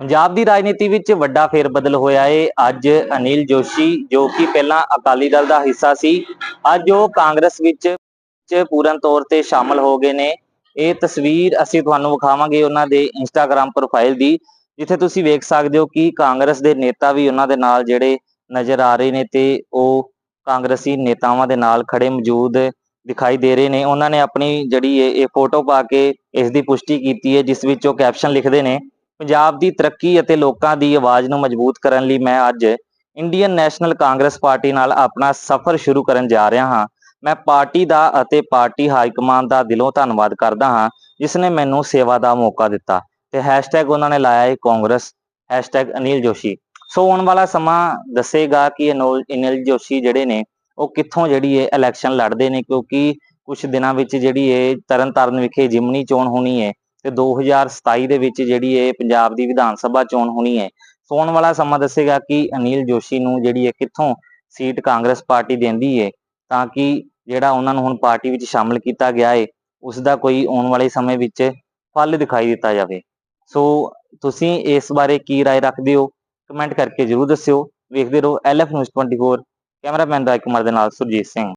ਪੰਜਾਬ ਦੀ ਰਾਜਨੀਤੀ ਵਿੱਚ ਵੱਡਾ ਫੇਰਬਦਲ ਹੋਇਆ ਏ ਅੱਜ ਅਨਿਲ ਜੋਸ਼ੀ, ਜੋ ਕਿ ਪਹਿਲਾਂ ਅਕਾਲੀ ਦਲ ਦਾ ਹਿੱਸਾ ਸੀ, ਅੱਜ ਉਹ ਕਾਂਗਰਸ ਵਿੱਚ ਪੂਰਨ ਤੌਰ ਤੇ ਸ਼ਾਮਲ ਹੋ ਗਏ ਨੇ। ਇਹ ਤਸਵੀਰ ਅਸੀਂ ਤੁਹਾਨੂੰ ਵਿਖਾਵਾਂਗੇ ਉਹਨਾਂ ਦੇ ਇੰਸਟਾਗ੍ਰam ਪ੍ਰੋਫਾਈਲ ਦੀ, ਜਿੱਥੇ ਤੁਸੀਂ ਵੇਖ ਸਕਦੇ ਹੋ ਕਿ ਕਾਂਗਰਸ ਦੇ ਨੇਤਾ ਵੀ ਉਹਨਾਂ ਦੇ ਨਾਲ ਜਿਹੜੇ ਨਜ਼ਰ ਆ ਰਹੇ ਨੇ ਤੇ ਉਹ ਕਾਂਗਰਸੀ ਨੇਤਾਵਾਂ ਦੇ ਨਾਲ ਖੜੇ ਮੌਜੂਦ ਦਿਖਾਈ ਦੇ ਰਹੇ ਨੇ। ਉਹਨਾਂ ਨੇ ਆਪਣੀ ਜਿਹੜੀ ਇਹ ਇਹ ਫੋਟੋ ਪਾ ਕੇ ਇਸ ਦੀ ਪੁਸ਼ਟੀ ਕੀਤੀ ਹੈ, ਜਿਸ ਵਿੱਚ ਉਹ ਕੈਪਸ਼ਨ ਲਿਖਦੇ ਨੇ ਪੰਜਾਬ ਦੀ ਤਰੱਕੀ ਅਤੇ ਲੋਕਾਂ ਦੀ ਆਵਾਜ਼ ਨੂੰ ਮਜ਼ਬੂਤ ਕਰਨ ਲਈ ਮੈਂ ਅੱਜ ਇੰਡੀਅਨ ਨੈਸ਼ਨਲ ਕਾਂਗਰਸ ਪਾਰਟੀ ਨਾਲ ਆਪਣਾ ਸਫ਼ਰ ਸ਼ੁਰੂ ਕਰਨ ਜਾ ਰਿਹਾ ਹਾਂ। ਮੈਂ ਪਾਰਟੀ ਦਾ ਅਤੇ ਪਾਰਟੀ ਹਾਈ ਹਾਈਕਮਾਂਡ ਦਾ ਦਿਲੋਂ ਧੰਨਵਾਦ ਕਰਦਾ ਹਾਂ, ਜਿਸ ਨੇ ਮੈਨੂੰ ਸੇਵਾ ਦਾ ਮੌਕਾ ਦਿੱਤਾ ਤੇ ਹੈਸ਼ਟੈਗ ਉਹਨਾਂ ਨੇ ਲਾਇਆ ਹੈ ਕਾਂਗਰਸ ਹੈਸ਼ਟੈਗ ਅਨਿਲ ਜੋਸ਼ੀ। ਸੋ ਆਉਣ ਵਾਲਾ ਸਮਾਂ ਦੱਸੇਗਾ ਕਿ ਅਨੋਲ, ਅਨਿਲ ਜੋਸ਼ੀ ਜਿਹੜੇ ਨੇ, ਉਹ ਕਿੱਥੋਂ ਜਿਹੜੀ ਇਹ ਇਲੈਕਸ਼ਨ ਲੜਦੇ ਨੇ, ਕਿਉਂਕਿ ਕੁਝ ਦਿਨਾਂ ਵਿੱਚ ਜਿਹੜੀ ਇਹ ਤਰਨਤਾਰਨ ਵਿਖੇ ਜਿਮਨੀ ਚੋਣ ਹੋਣੀ ਹੈ ਤੇ 2027 ਦੇ ਵਿੱਚ ਜਿਹੜੀ ਇਹ ਪੰਜਾਬ ਦੀ ਵਿਧਾਨ ਸਭਾ ਚੋਣ ਹੋਣੀ ਹੈ ਸੋ ਆਉਣ ਵਾਲਾ ਸਮਾਂ ਦੱਸੇਗਾ ਕਿ ਅਨਿਲ ਜੋਸ਼ੀ ਨੂੰ ਜਿਹੜੀ ਹੈ ਕਿੱਥੋਂ ਸੀਟ ਕਾਂਗਰਸ ਪਾਰਟੀ ਦਿੰਦੀ ਹੈ ਤਾਂ ਕਿ ਜਿਹੜਾ ਉਹਨਾਂ ਨੂੰ ਹੁਣ ਪਾਰਟੀ ਵਿੱਚ ਸ਼ਾਮਲ ਕੀਤਾ ਗਿਆ ਹੈ ਉਸ ਦਾ ਕੋਈ ਆਉਣ ਵਾਲੇ ਸਮੇਂ ਵਿੱਚ ਫਲ ਦਿਖਾਈ ਦਿੱਤਾ ਜਾਵੇ ਸੋ ਤੁਸੀਂ ਇਸ ਬਾਰੇ ਕੀ رائے ਰੱਖਦੇ ਹੋ ਕਮੈਂਟ ਕਰਕੇ ਜਰੂਰ ਦੱਸਿਓ ਵੇਖਦੇ ਰਹੋ LF news 24 cameraman Raj Kumar ਦੇ ਨਾਲ ਸੁਰਜੀਤ ਸਿੰਘ